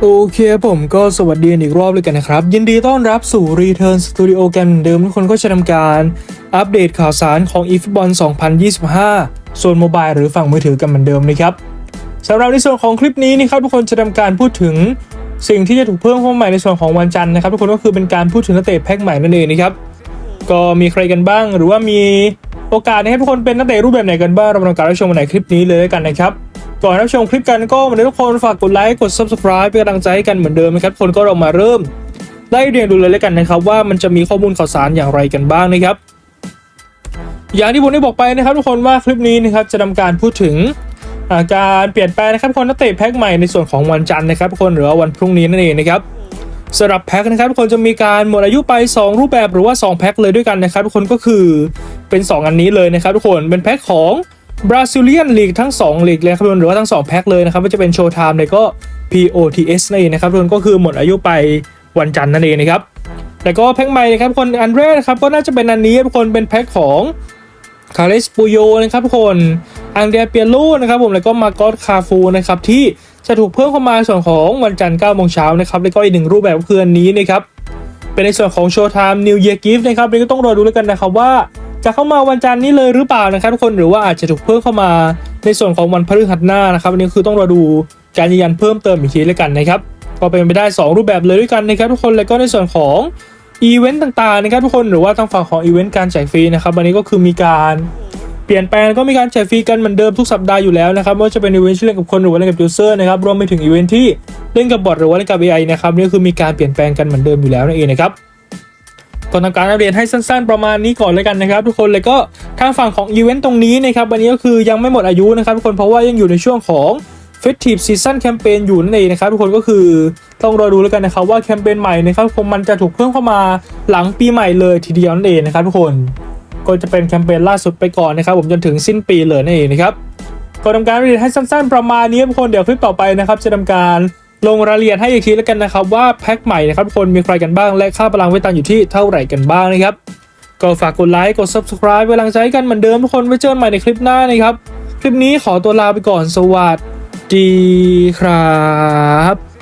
โอเคผมก็สวัสดีอีกรอบเลยกันนะครับ ยินดีต้อนรับสู่ Return Studio กันเหมือนเดิมทุกคนก็จะทำการอัปเดตข่าวสารของ eFootball 2025 ส่วนโมบายหรือฝั่งมือถือกันเหมือนเดิมนะครับสำหรับในส่วนของคลิปนี้นะครับทุกคนจะทำการพูดถึงสิ่งที่จะถูกเพิ่มเข้ามาใหม่ในส่วนของวันจันทร์นะครับทุกคนก็คือเป็นการพูดถึงนักเตะแพ็คใหม่นั่นเองนะครับก็มีใครกันบ้าง หรือว่ามีโอกาสให้ทุกคนเป็นนักเตะรูปแบบไหนกันบ้างเรามาทำการรับชมในคลิปนี้เลยด้วกันนะครับ ก่อนรับชมคลิปกันก็เหมือนเดิมทุกคนฝากกดไลค์กด subscribe เป็นกำลังใจให้กันเหมือนเดิมนะครับคนก็เรามาเริ่มไล่เรียงดูเลยแล้วกันนะครับ ว่ามันจะมีข้อมูลข่าวสารอย่างไรกันบ้างนะครับ อย่างที่ผมได้บอกไปนะครับ ทุกคนว่าคลิปนี้นะครับจะทำการพูดถึงอาการเปลี่ยนแปลงนะครับคนนักเตะแพ็คใหม่ในส่วนของวันจันทร์นะครับทุกคนหรือวันพรุ่งนี้นั่นเองนะครับสำหรับแพ็คนะครับทุกคนจะมีการหมดอายุไป 2 รูปแบบหรือว่า 2 แพ็คเลยด้วยกันนะครับทุกคนก็คือเป็น 2 อันนี้เลยนะครับทุกคนเป็นแพ็คของ บราซิเลียนลีกทั้ง 2 ลีกเลยครับทุกคนหรือว่าทั้ง 2 แพ็คเลยนะครับไม่ว่าจะเป็นโชว์ไทม์เลยก็ POTS นั่นเองนะครับทุกคนก็คือหมดอายุไปวันจันทร์นั่นเองนะครับแล้วก็แพ็คใหม่นะครับทุกคนอันแรกนะครับก็น่าจะเป็นอันนี้ทุกคนเป็นแพ็คของคาร์เลสปูโยนะครับทุกคนอังเดียเปียโลนะครับผมแล้วก็มาโกอสคาฟูนะครับที่จะถูกเพิ่มเข้ามาส่วนของวันจันทร์9โมงเช้านะครับแล้วก็อีกหนึ่งรูปแบบก็คืออันนี้นะครับเป็นในส่วนของโชว์ไทม์นิวเยียร์กิฟต์นะครับนี่ก็ต้องรอดูแล้วกันนะครับว่า จะเข้ามาวันจันทร์นี้เลยหรือเปล่านะครับทุกคนหรือว่าอาจจะถูกเพิ่มเข้ามาในส่วนของวันพฤหัสหน้านะครับอันนี้คือต้องรอดูการยืนยันเพิ่มเติมอีกทีแล้วกันนะครับก็เป็นไปได้ 2 รูปแบบเลยด้วยกันนะครับทุกคนแล้วก็ในส่วนของอีเวนต์ต่างๆนะครับทุกคนหรือว่าทางฝั่งของอีเวนต์การแจกฟรีนะครับวันนี้ก็คือมีการเปลี่ยนแปลงก็มีการแจกฟรีกันเหมือนเดิมทุกสัปดาห์อยู่แล้วนะครับไม่ว่าจะเป็นอีเวนต์ที่เล่นกับคนหรือว่าเล่นกับยูเซอร์นะครับรวมไปถึงอีเวนต์ที่เล่นกับบอทหรือว่าเล่นกับ AI นะครับนี่คือมีการเปลี่ยนแปลงกันเหมือนเดิมอยู่แล้วนั่นเองนะครับ ก่อนทำการอัปเดตให้สั้น ๆ ประมาณนี้ก่อนเลยกันนะครับ ทุกคนเลยก็ทางฝั่งของอีเวนต์ตรงนี้นะครับวันนี้ก็คือยังไม่หมดอายุนะครับทุกคนเพราะว่ายังอยู่ในช่วงของ Festive Season Campaign อยู่นั่นเองนะครับทุกคนก็คือต้องรอดูแล้วกันนะครับว่าแคมเปญใหม่นะครับคงมันจะถูกเพิ่มเข้ามาหลังปีใหม่เลยทีเดียวนั่นเองนะครับทุกคนก็จะเป็นแคมเปญล่าสุดไปก่อนนะครับผมจนถึงสิ้นปีเลยนั่นเองนะครับก็ทำการอัปเดให้สั้นๆประมาณนี้ทุกคนเดี๋ยวคลิปต่อไปนะครับจะทำการ ลงรายละเอียดให้อีกทีแล้วกันนะครับว่าแพ็คใหม่นะครับทุกคนมีใครกันบ้างและค่าพลังเวตังอยู่ที่เท่าไหร่กันบ้างนะครับก็ฝากกดไลค์กด subscribe เป็นกำลังใช้กันเหมือนเดิมทุกคนไว้เจอกันใหม่ในคลิปหน้านะครับ คลิปนี้ขอตัวลาไปก่อนสวัสดีครับ